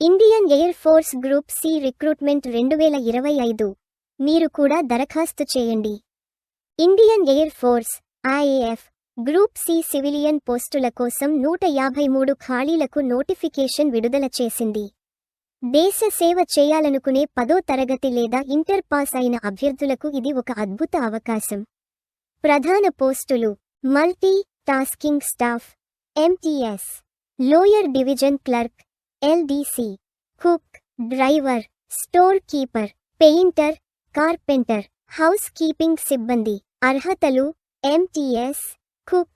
Indian air force group C recruitment రెండు వేల ఇరవై ఐదు. మీరు కూడా దరఖాస్తు చేయండి. Indian air force IAF group C civilian పోస్టుల కోసం నూట యాభై మూడు ఖాళీలకు నోటిఫికేషన్ విడుదల చేసింది. దేశ సేవ చేయాలనుకునే పదో తరగతి లేదా ఇంటర్ పాస్ అయిన అభ్యర్థులకు ఇది ఒక అద్భుత అవకాశం. ప్రధాన పోస్టులు multi tasking staff MTS lower division clerk LDC cook driver store keeper painter carpenter housekeeping సిబ్బంది అర్హతలు ఎంటీఎస్ కుక్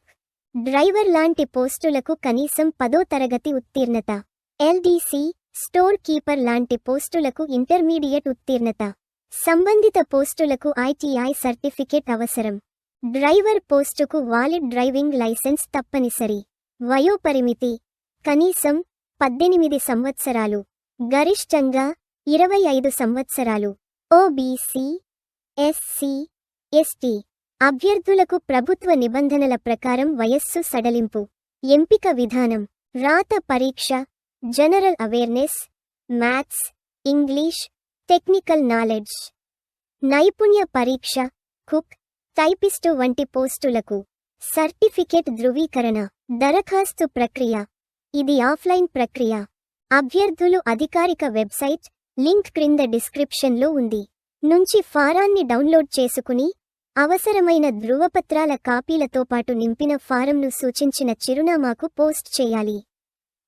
డ్రైవర్ లాంటి పోస్టులకు కనీసం పదో తరగతి ఉత్తీర్ణత. ఎల్డీసీ స్టోర్ కీపర్ లాంటి పోస్టులకు ఇంటర్మీడియట్ ఉత్తీర్ణత. సంబంధిత పోస్టులకు ఐటీఐ సర్టిఫికేట్ అవసరం. డ్రైవర్ పోస్టుకు వాలిడ్ డ్రైవింగ్ లైసెన్స్ తప్పనిసరి. వయోపరిమితి. కనీసం పద్దెనిమిది సంవత్సరాలు. గరిష్టంగా ఇరవై ఐదు సంవత్సరాలు. ఓబీసీ ఎస్సీ ఎస్టీ అభ్యర్థులకు ప్రభుత్వ నిబంధనల ప్రకారం వయస్సు సడలింపు. ఎంపిక విధానం. రాత పరీక్ష general awareness maths English technical knowledge. నైపుణ్య పరీక్ష కుక్ టైపిస్టు వంటి పోస్టులకు. సర్టిఫికేట్ ధృవీకరణ దరఖాస్తు ప్రక్రియ. ఇది ఆఫ్లైన్ ప్రక్రియ. అభ్యర్థులు అధికారిక వెబ్సైట్ లింక్ క్రింద డిస్క్రిప్షన్లో ఉంది. నుంచి ఫారాన్ని డౌన్లోడ్ చేసుకుని అవసరమైన ధృవపత్రాల కాపీలతో పాటు నింపిన ఫారంను సూచించిన చిరునామాకు పోస్ట్ చేయాలి.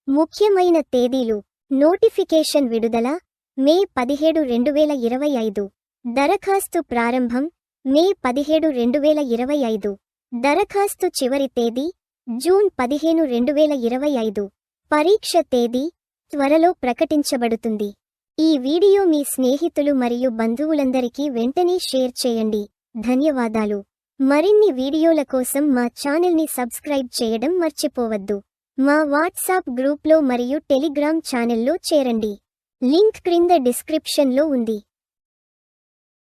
ముఖ్యమైన తేదీలు. నోటిఫికేషన్ విడుదల మే పదిహేడు రెండు వేల ఇరవై ఐదు. దరఖాస్తు ప్రారంభం మే పదిహేడు రెండు వేల ఇరవై ఐదు. దరఖాస్తు చివరి తేదీ జూన్ పదిహేను రెండు వేల ఇరవై ఐదు. పరీక్ష తేదీ త్వరలో ప్రకటించబడుతుంది. ఈ వీడియో మీ స్నేహితులు మరియు బంధువులందరికీ వెంటనే షేర్ చేయండి. ధన్యవాదాలు. మరిన్ని వీడియోల కోసం మా ఛానల్ని సబ్స్క్రైబ్ చేయడం మర్చిపోవద్దు. మా వాట్సాప్ గ్రూప్లో మరియు టెలిగ్రామ్ ఛానల్లో చేరండి. లింక్ క్రింద డిస్క్రిప్షన్లో ఉంది.